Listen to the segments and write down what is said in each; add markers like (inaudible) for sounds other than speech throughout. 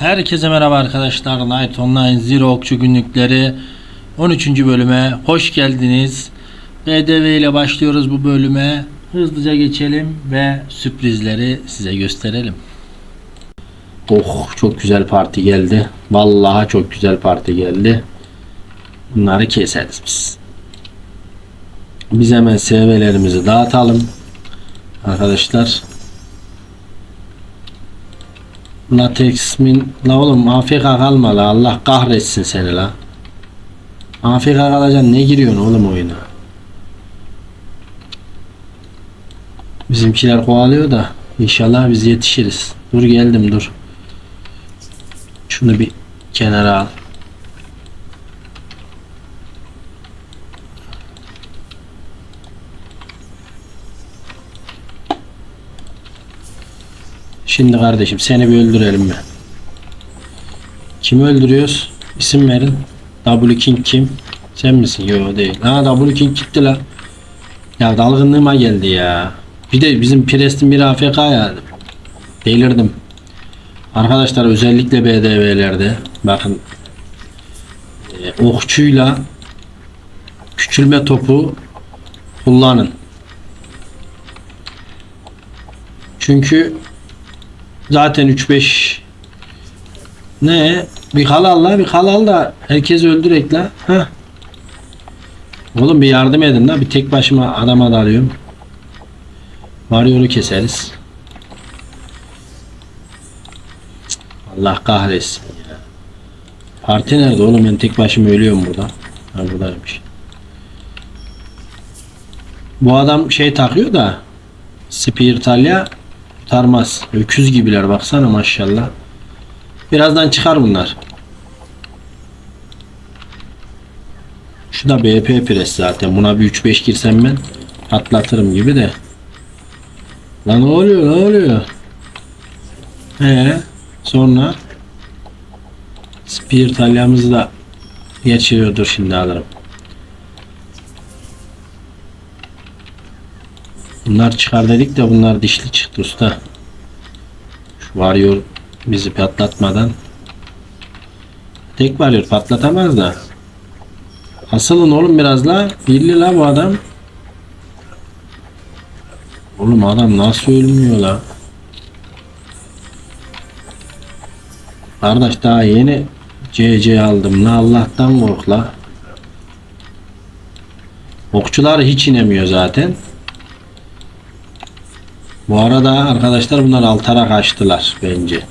Herkese merhaba arkadaşlar. Night Online Zero Okçu günlükleri 13. bölüme hoş geldiniz. BDV ile başlıyoruz bu bölüme. Hızlıca geçelim ve sürprizleri size gösterelim. Oh çok güzel parti geldi. Vallahi çok güzel parti geldi. Bunları keseriz biz. Biz hemen SV'lerimizi dağıtalım. Arkadaşlar Latex min la oğlum AFK kalma la Allah kahretsin seni la. AFK kalacaksın ne giriyorsun oğlum oyuna? Bizimkiler kovalıyor da inşallah biz yetişiriz. Dur geldim dur. Şunu bir kenara al. Şimdi kardeşim seni bir öldürelim mi? Kimi öldürüyoruz? İsim verin. W King kim? Sen misin? Yok değil. Ha W King gitti la. Ya dalgınlığıma geldi ya. Bir de bizim Preston bir AFK ya. Delirdim. Arkadaşlar özellikle BDV'lerde bakın e, okçuyla küçülme topu kullanın. Çünkü zaten 3-5 ne? Bir halal la bir halal da herkes öldürek la Heh. oğlum bir yardım edin la bir tek başıma adama dalıyorum Mario'nu keseriz. Allah kahretsin ya. Parti nerede oğlum? Ben tek başıma ölüyorum burada. Ha buradaymış. Bu adam şey takıyor da Spear Talya Tarmaz. Öküz gibiler baksana maşallah. Birazdan çıkar bunlar. Şu da BP pres zaten. Buna bir 3-5 girsem ben atlatırım gibi de. Lan ne oluyor ne oluyor? Ee, sonra Spear talyamızı da geçiriyordur şimdi alırım. Bunlar çıkar dedik de bunlar dişli çıktı usta. Varıyor bizi patlatmadan. Tek varıyor patlatamaz da. Asılın oğlum biraz la. Birli la bu adam. Oğlum adam nasıl ölmüyor la? Kardeş daha yeni CC aldım la Allah'tan kork la. Okçular hiç inemiyor zaten. Bu arada arkadaşlar bunlar altara kaçtılar bence.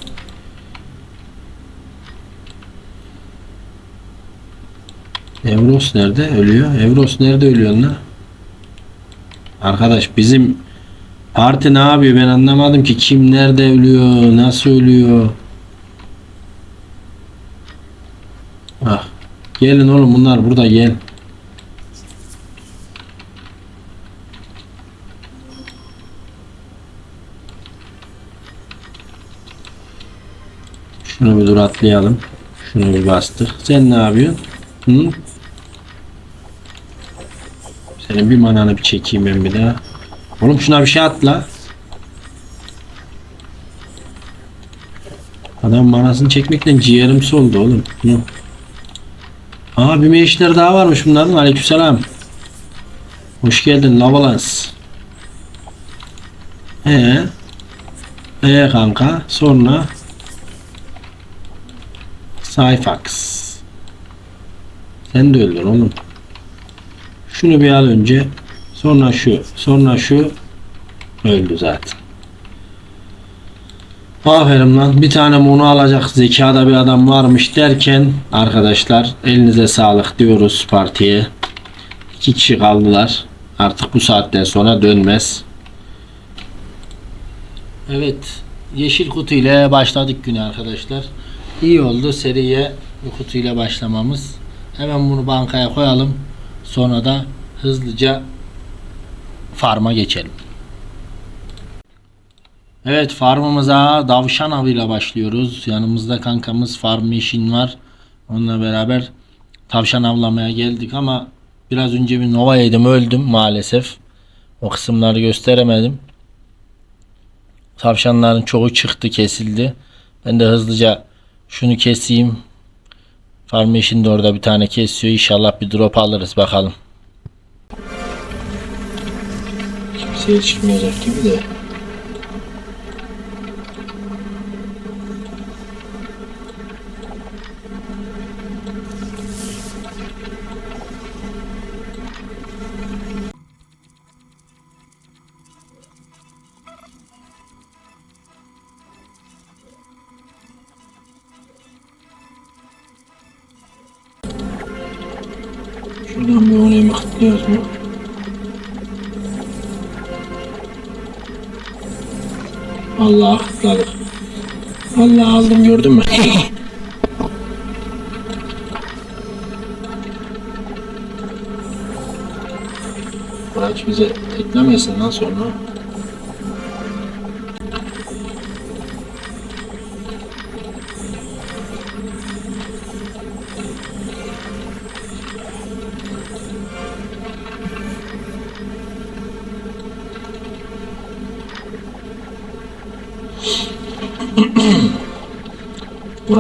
Evros nerede ölüyor? Evros nerede ölüyor lan? Arkadaş bizim parti ne yapıyor ben anlamadım ki kim nerede ölüyor nasıl ölüyor Ah gelin oğlum bunlar burada gel Şunu bir dur atlayalım. Şunu bir bastık. Sen ne yapıyorsun? Hı? Senin bir mananı bir çekeyim ben bir daha. Oğlum şuna bir şey atla. Adam manasını çekmekten ciğerim soldu oğlum. Hı. Aa bir meşler daha varmış bunların. Aleykümselam. Hoş geldin Lavalans. Ee, ee kanka sonra Cyfax. Sen de öldün oğlum. Şunu bir al önce. Sonra şu. Sonra şu. Öldü zaten. Aferin lan. Bir tane bunu alacak zekada bir adam varmış derken arkadaşlar elinize sağlık diyoruz partiye. İki kişi kaldılar. Artık bu saatten sonra dönmez. Evet. Yeşil kutu ile başladık güne arkadaşlar. İyi oldu seriye bu kutuyla başlamamız. Hemen bunu bankaya koyalım. Sonra da hızlıca farma geçelim. Evet farmımıza davşan avıyla başlıyoruz. Yanımızda kankamız farm işin var. Onunla beraber tavşan avlamaya geldik ama biraz önce bir nova yedim öldüm maalesef. O kısımları gösteremedim. Tavşanların çoğu çıktı kesildi. Ben de hızlıca Şunu keseyim. Farm işin de orada bir tane kesiyor. İnşallah bir drop alırız bakalım. Kimseye çıkmayacak gibi de. Bir oraya mıkıtlıyoruz mu? Allah aldım gördün mü? Bırak bize teklemesin sonra.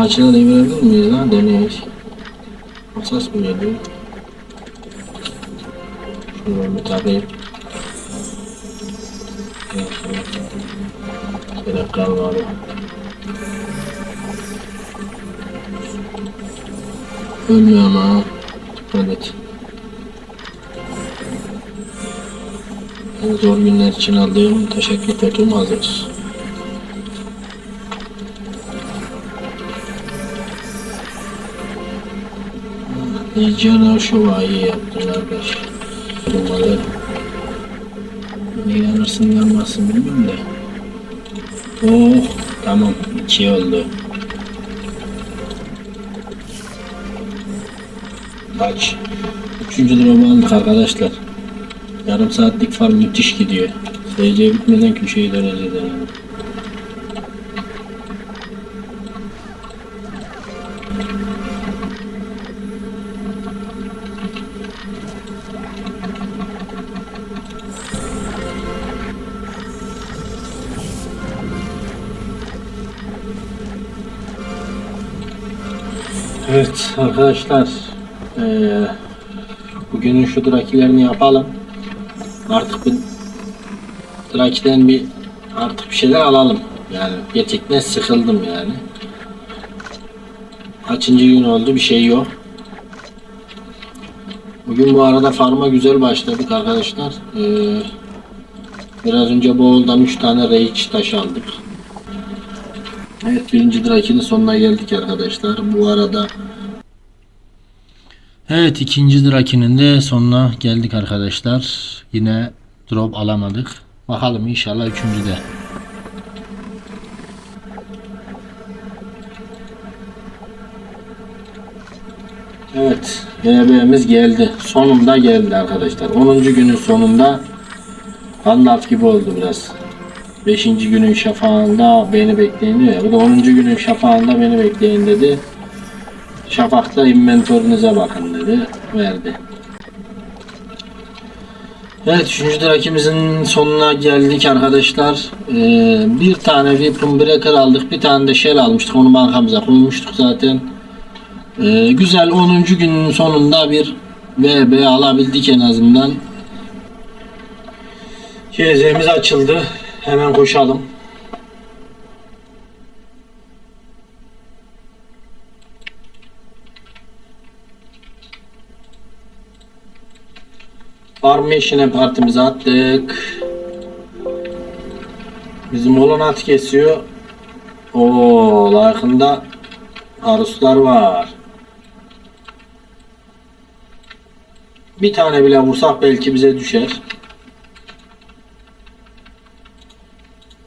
Buraçına devirebilir miyiz lan? Deneyiz. Asas mı geliyor? Şunu bir takayım. Şöyle kal var. Ölmüyor ama. Dikkat et. En zor günler için aldığım teşekkür kotum hazır. Nicana şuvayı yaptın kardeş. Umarım inanırsın inanmazsın bilmiyorum da. Oh tamam iki oldu. Kaç? Üçüncü drop'u aldık arkadaşlar. Yarım saatlik farm müthiş gidiyor. SC bitmeden köşeyi döneceğiz herhalde. Evet arkadaşlar eee, bugünün şu drakilerini yapalım. Artık bir drakiden bir artık bir şeyler alalım. Yani gerçekten sıkıldım yani. Kaçıncı gün oldu bir şey yok. Bugün bu arada farma güzel başladık arkadaşlar. Eee, biraz önce Boğul'dan 3 tane Rage taş aldık. Evet birinci Draki'nin sonuna geldik arkadaşlar. Bu arada Evet ikinci Draki'nin de sonuna geldik arkadaşlar. Yine drop alamadık. Bakalım inşallah üçüncüde. Evet BB'miz geldi. Sonunda geldi arkadaşlar. 10. günün sonunda Gandalf gibi oldu biraz. 5. günün şafağında beni bekleyin diyor. Bu da 10. günün şafağında beni bekleyin dedi. Şafakta inventörünüze bakın dedi. Verdi. Evet 3. rakimizin sonuna geldik arkadaşlar. Ee, bir tane Weapon Breaker aldık. Bir tane de Shell almıştık. Onu bankamıza koymuştuk zaten. Ee, güzel 10. günün sonunda bir VB alabildik en azından. Gezemiz açıldı. Hemen koşalım. Farmation'e partimizi attık. Bizim olan at kesiyor. Oo, yakında aruslar var. Bir tane bile vursak belki bize düşer.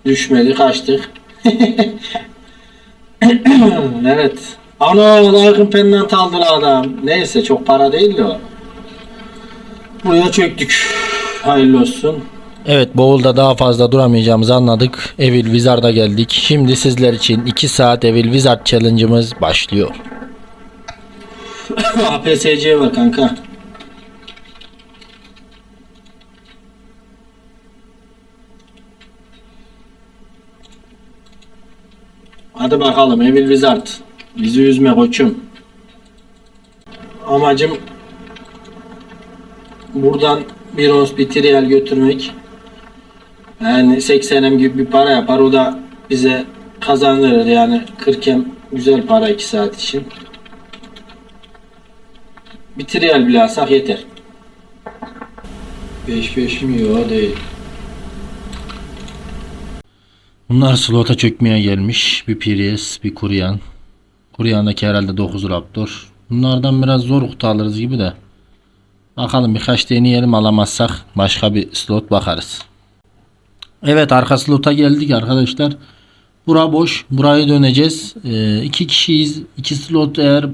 Düşmedi kaçtık. (laughs) evet. Ana Larkin pennant aldı lan adam. Neyse çok para değildi o. Buraya çöktük. Hayırlı olsun. Evet Boğul'da daha fazla duramayacağımızı anladık. Evil Wizard'a geldik. Şimdi sizler için 2 saat Evil Wizard challenge'ımız başlıyor. (laughs) APSC var kanka. Hadi bakalım Evil Wizard. Bizi üzme koçum. Amacım buradan bir ons bir triyal götürmek. Yani 80'em gibi bir para yapar. O da bize kazandırır. Yani 40'em güzel para 2 saat için. Bir triyal bile alsak yeter. 5 5 mi? Yok değil. Bunlar slota çökmeye gelmiş. Bir Prius, bir Kuryan. Kuryan'daki herhalde 9 Raptor. Bunlardan biraz zor kutu alırız gibi de. Bakalım birkaç deneyelim alamazsak başka bir slot bakarız. Evet arka slota geldik arkadaşlar. Bura boş. Burayı döneceğiz. Ee, kişiyiz. İki slot eğer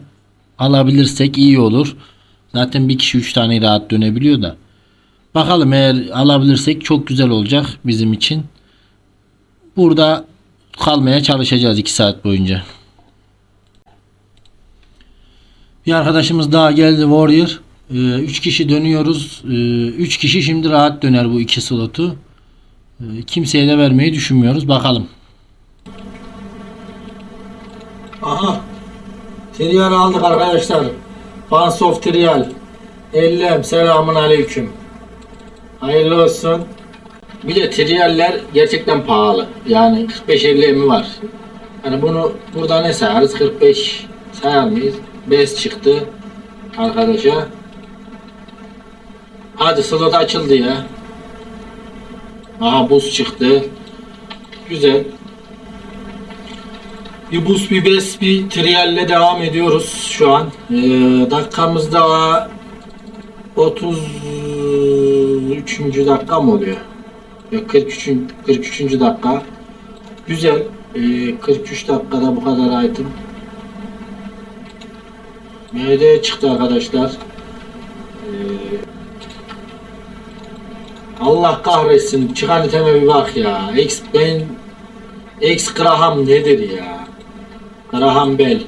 alabilirsek iyi olur. Zaten bir kişi üç tane rahat dönebiliyor da. Bakalım eğer alabilirsek çok güzel olacak bizim için. Burada kalmaya çalışacağız 2 saat boyunca. Bir arkadaşımız daha geldi Warrior. 3 kişi dönüyoruz. 3 kişi şimdi rahat döner bu iki slotu. Ee, kimseye de vermeyi düşünmüyoruz. Bakalım. Aha. Trial aldık arkadaşlar. Bansof Trial. Ellem selamun aleyküm. Hayırlı olsun. Bir de triyaller gerçekten pahalı. Yani 45-50 emi var. Hani bunu burada ne sayarız? 45 sayar mıyız? Bez çıktı arkadaşa. Hadi slot açıldı ya. Aha buz çıktı. Güzel. Bir buz, bir bez, bir triyalle devam ediyoruz şu an. Ee, dakikamızda 33. dakika mı oluyor? Ya 43. 43. dakika. Güzel. Ee, 43 dakikada bu kadar item. MD çıktı arkadaşlar. Ee, Allah kahretsin. Çıkan iteme bir bak ya. X ben X Graham nedir ya? Graham Bell.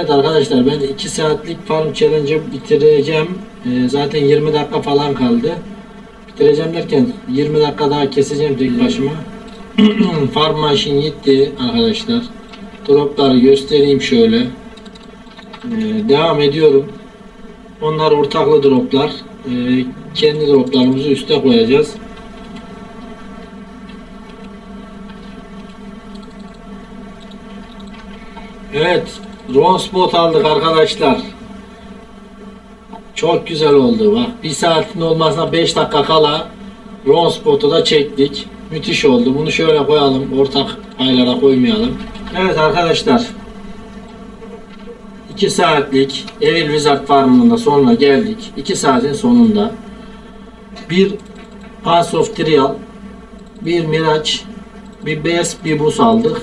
Evet arkadaşlar ben 2 saatlik farm challenge'ı bitireceğim. Ee, zaten 20 dakika falan kaldı. Bitireceğim derken 20 dakika daha keseceğim tek başıma. (clears throat) farm machine gitti arkadaşlar. Dropları göstereyim şöyle. Ee, devam ediyorum. Onlar ortaklı droplar. Ee, kendi droplarımızı üste koyacağız. Evet. Drone spot aldık arkadaşlar. Çok güzel oldu. Bak bir saatin olmasına 5 dakika kala drone spotu da çektik. Müthiş oldu. Bunu şöyle koyalım. Ortak paylara koymayalım. Evet arkadaşlar. 2 saatlik Evil Wizard Farm'ın da sonuna geldik. 2 saatin sonunda bir Pass of Trial, bir Miraç, bir Bes, bir Bus aldık.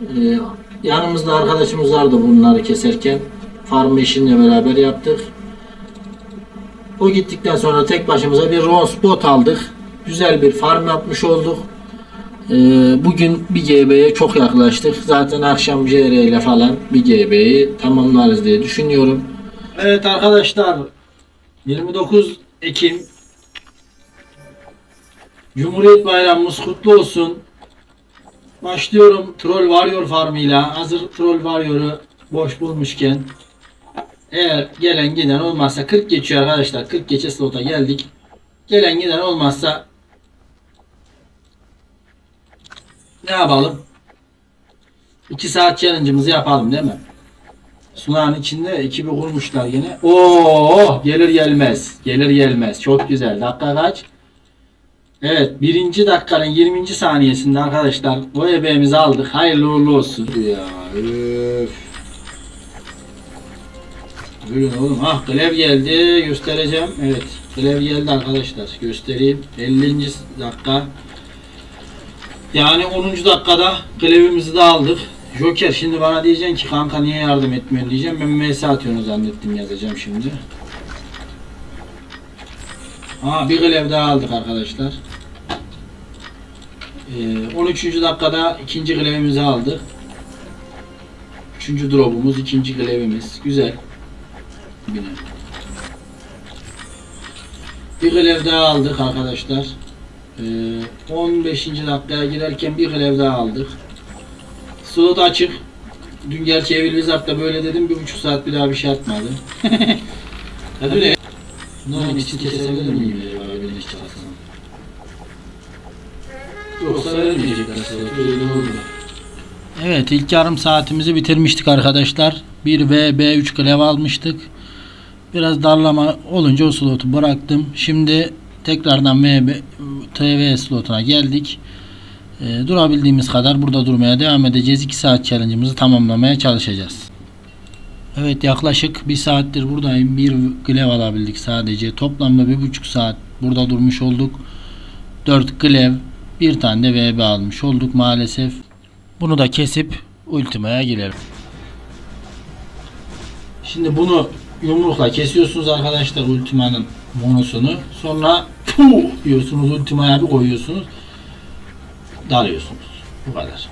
Ee, yanımızda arkadaşımız vardı bunları keserken. Farm işinle beraber yaptık. O gittikten sonra tek başımıza bir Ron Spot aldık. Güzel bir farm yapmış olduk. Ee, bugün bir GB'ye çok yaklaştık. Zaten akşam JR ile falan bir GB'yi tamamlarız diye düşünüyorum. Evet arkadaşlar 29 Ekim Cumhuriyet Bayramımız kutlu olsun. Başlıyorum Troll Warrior farmıyla. Hazır Troll Warrior'ı boş bulmuşken eğer gelen giden olmazsa 40 geçiyor arkadaşlar. 40 geçe slota geldik. Gelen giden olmazsa ne yapalım? 2 saat challenge'ımızı yapalım değil mi? Sunağın içinde ekibi kurmuşlar yine. Oo gelir gelmez. Gelir gelmez. Çok güzel. Dakika kaç? Evet birinci dakikanın 20. saniyesinde arkadaşlar bu ebeğimizi aldık. Hayırlı uğurlu olsun. Ya öf. Buyurun oğlum. Ah grev geldi. Göstereceğim. Evet. Grev geldi arkadaşlar. Göstereyim. 50. dakika. Yani 10. dakikada grevimizi de aldık. Joker şimdi bana diyeceksin ki kanka niye yardım etmiyorsun diyeceğim. Ben MS atıyorsun zannettim yazacağım şimdi. Aa bir grev daha aldık arkadaşlar. Ee, 13. dakikada ikinci grevimizi aldık. Üçüncü drop'umuz, ikinci grevimiz. Güzel. Yine. Bir grev daha aldık arkadaşlar. Ee, 15. dakikaya girerken bir klev daha aldık. Slot açık. Dün gerçi Evil Wizard'da böyle dedim. Bir buçuk saat bir daha bir şey atmadı. (laughs) Hadi? Bunların içini kesebilir miyim acaba böyle iş çıkarsam? Yoksa vermeyecekler slot. Öyle oldu. Evet ilk yarım saatimizi bitirmiştik arkadaşlar. Bir VB3 klev almıştık. Biraz darlama olunca o slotu bıraktım. Şimdi tekrardan VB, TV slotuna geldik. Ee, durabildiğimiz kadar burada durmaya devam edeceğiz. 2 saat challenge'ımızı tamamlamaya çalışacağız. Evet yaklaşık 1 saattir buradayım. Bir klev alabildik sadece. Toplamda 1,5 saat burada durmuş olduk. 4 klev, bir tane de VB almış olduk maalesef. Bunu da kesip ultimaya girelim. Şimdi bunu yumrukla kesiyorsunuz arkadaşlar ultimanın monosunu. Sonra puh diyorsunuz ultimaya bir koyuyorsunuz. Dalıyorsunuz. Bu kadar.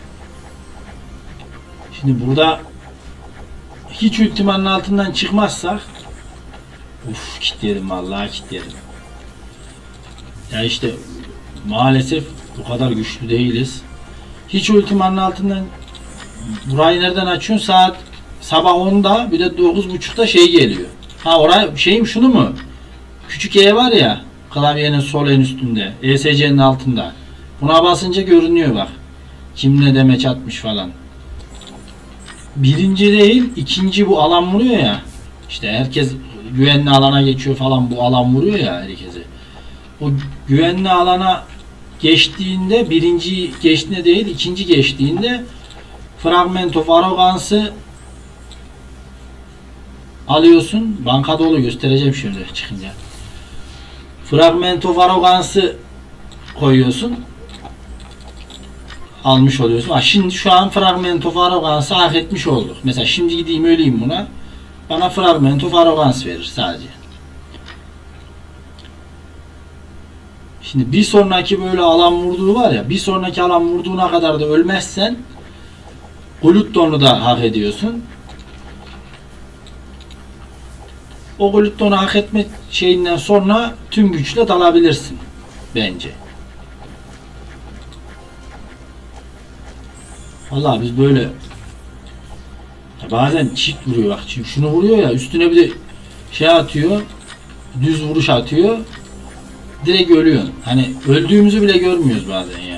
Şimdi burada hiç ultimanın altından çıkmazsak Uf kilitledim vallahi kilitledim. Ya işte maalesef bu kadar güçlü değiliz. Hiç ultimanın altından burayı nereden açıyorsun? Saat sabah 10'da bir de 9.30'da şey geliyor. Ha oraya şeyim şunu mu? Küçük E var ya klavyenin sol en üstünde. ESC'nin altında. Buna basınca görünüyor bak. Kim ne demeç atmış falan. Birinci değil, ikinci bu alan vuruyor ya. İşte herkes güvenli alana geçiyor falan bu alan vuruyor ya herkese. O güvenli alana geçtiğinde birinci geçtiğinde değil ikinci geçtiğinde Fragment of Arrogance'ı alıyorsun. Banka dolu göstereceğim şimdi çıkınca. Fragment of Arrogance'ı koyuyorsun. Almış oluyorsun. Ha, şimdi şu an Fragment of hak etmiş olduk. Mesela şimdi gideyim öleyim buna. Bana Fragment of verir sadece. Şimdi bir sonraki böyle alan vurduğu var ya bir sonraki alan vurduğuna kadar da ölmezsen Gluton'u da hak ediyorsun. O Gluton'u hak etme şeyinden sonra tüm güçle dalabilirsin bence. Vallahi biz böyle ya bazen çift vuruyor bak şimdi şunu vuruyor ya üstüne bir de şey atıyor düz vuruş atıyor direkt ölüyorsun. Hani öldüğümüzü bile görmüyoruz bazen yani.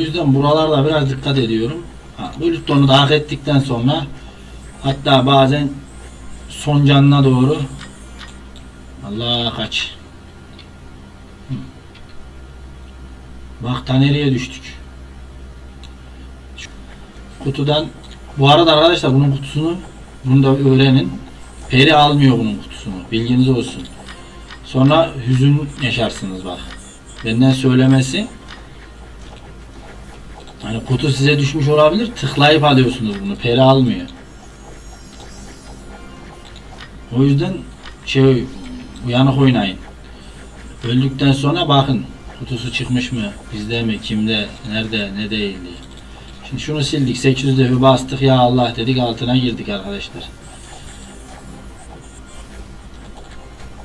Yüzden buralarda biraz dikkat ediyorum. Ha, bu Lütton'u da hak ettikten sonra hatta bazen son canına doğru Allah kaç. Bak ta nereye düştük. Kutudan bu arada arkadaşlar bunun kutusunu bunu da öğrenin. Peri almıyor bunun kutusunu. Bilginiz olsun. Sonra hüzün yaşarsınız bak. Benden söylemesi Hani kutu size düşmüş olabilir. Tıklayıp alıyorsunuz bunu. Peri almıyor. O yüzden şey uyanık oynayın. Öldükten sonra bakın kutusu çıkmış mı? Bizde mi? Kimde? Nerede? Ne değil diye. Şimdi şunu sildik. 800 defa bastık. Ya Allah dedik altına girdik arkadaşlar.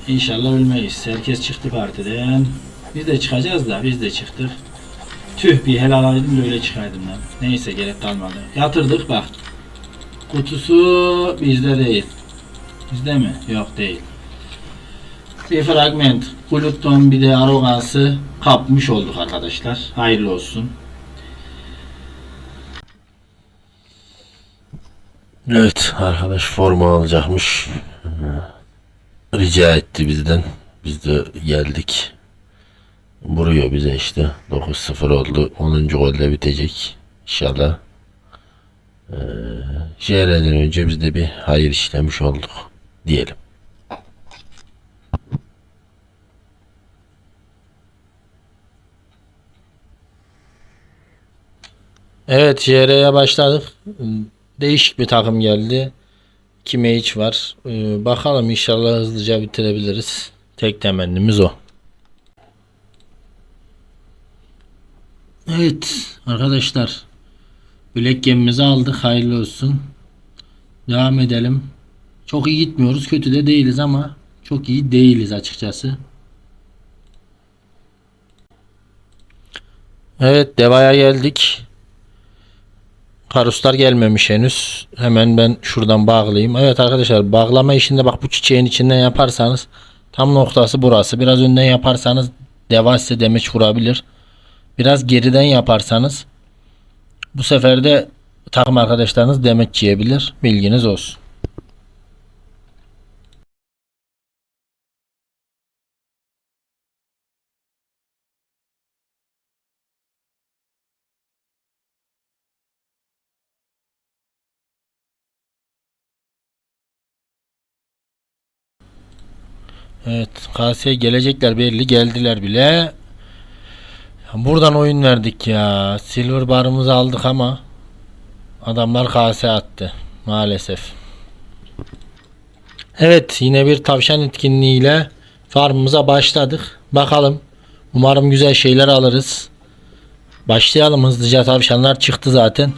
İnşallah ölmeyiz. Herkes çıktı partiden. Biz de çıkacağız da biz de çıktık. Tüh bir helal da öyle çıkaydım lan. Neyse gerek kalmadı. Yatırdık bak. Kutusu bizde değil. Bizde mi? Yok değil. Bir fragment. Gluton bir de arogansı kapmış olduk arkadaşlar. Hayırlı olsun. Evet arkadaş forma alacakmış. Rica etti bizden. Biz de geldik. Vuruyor bize işte. 9-0 oldu. 10. golde bitecek. İnşallah. Ee, JR'den önce biz de bir hayır işlemiş olduk. Diyelim. Evet JR'ye başladık. Değişik bir takım geldi. Kime hiç var. Ee, bakalım inşallah hızlıca bitirebiliriz. Tek temennimiz o. Evet arkadaşlar. Bilek gemimizi aldık. Hayırlı olsun. Devam edelim. Çok iyi gitmiyoruz. Kötü de değiliz ama çok iyi değiliz açıkçası. Evet Deva'ya geldik. Karuslar gelmemiş henüz. Hemen ben şuradan bağlayayım. Evet arkadaşlar bağlama işinde bak bu çiçeğin içinden yaparsanız tam noktası burası. Biraz önden yaparsanız deva size demeç vurabilir. Biraz geriden yaparsanız bu sefer de takım arkadaşlarınız demeç yiyebilir. Bilginiz olsun. Evet, KS'ye gelecekler belli geldiler bile. Buradan oyun verdik ya. Silver barımızı aldık ama adamlar KS attı maalesef. Evet, yine bir tavşan etkinliğiyle farmımıza başladık. Bakalım. Umarım güzel şeyler alırız. Başlayalım hızlıca tavşanlar çıktı zaten.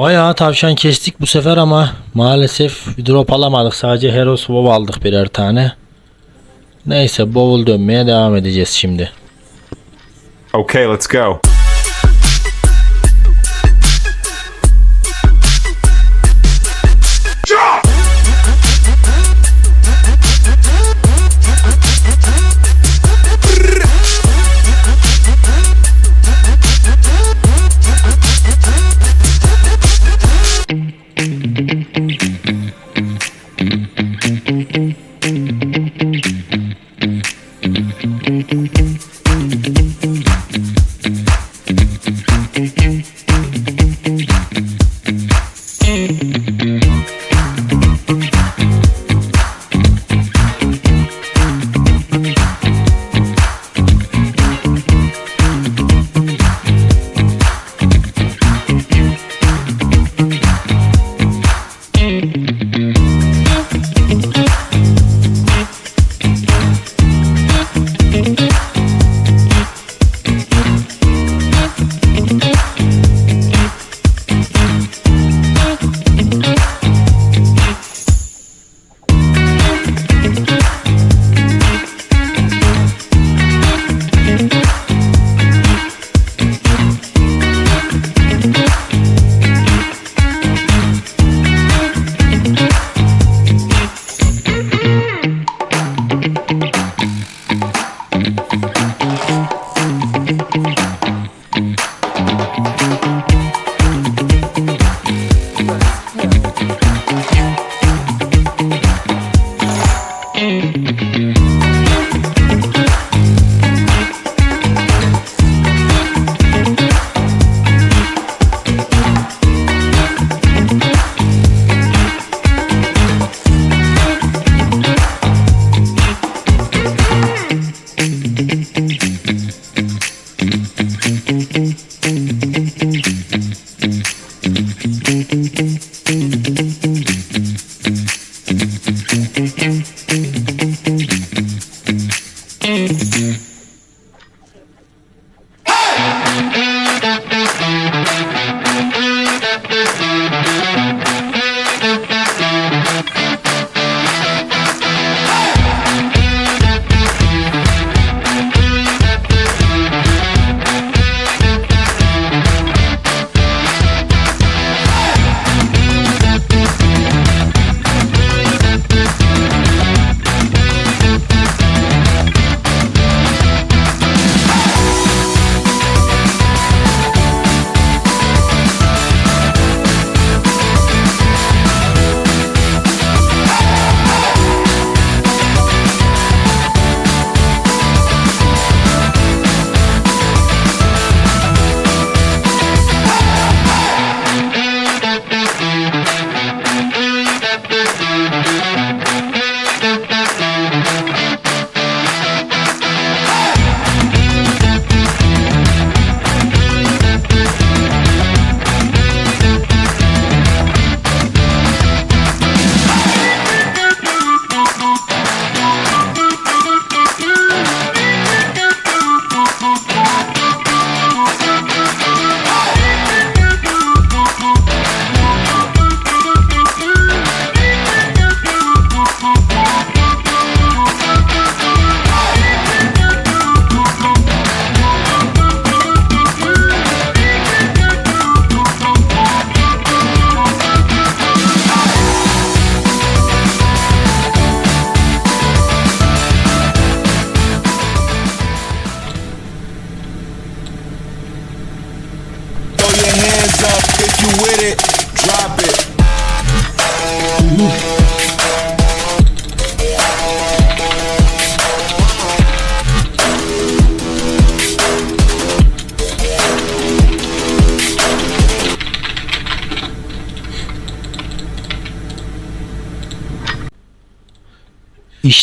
Bayağı tavşan kestik bu sefer ama maalesef drop alamadık. Sadece Hero Swap aldık birer tane. Neyse bowl dönmeye devam edeceğiz şimdi. Okay, let's go.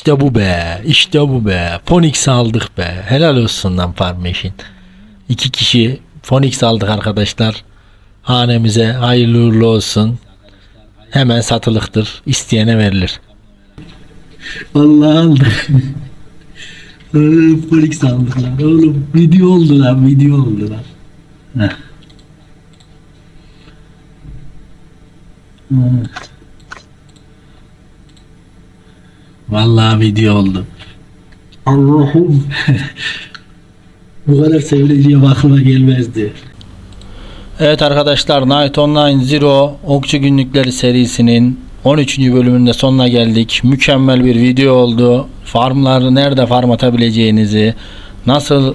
İşte bu be. işte bu be. Phoenix aldık be. Helal olsun lan Farmeş'in. İki kişi Phoenix aldık arkadaşlar. Hanemize hayırlı uğurlu olsun. Hemen satılıktır. İsteyene verilir. Vallahi aldık. Phoenix aldık lan. Oğlum video oldu lan. Video oldu lan. Heh. Hmm. Vallahi video oldu. Allah'ım. (laughs) Bu kadar sevileceğim aklıma gelmezdi. Evet arkadaşlar Night Online Zero Okçu Günlükleri serisinin 13. bölümünde sonuna geldik. Mükemmel bir video oldu. Farmları nerede farm atabileceğinizi, nasıl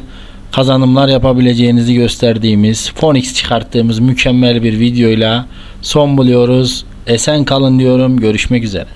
kazanımlar yapabileceğinizi gösterdiğimiz, Phoenix çıkarttığımız mükemmel bir videoyla son buluyoruz. Esen kalın diyorum. Görüşmek üzere.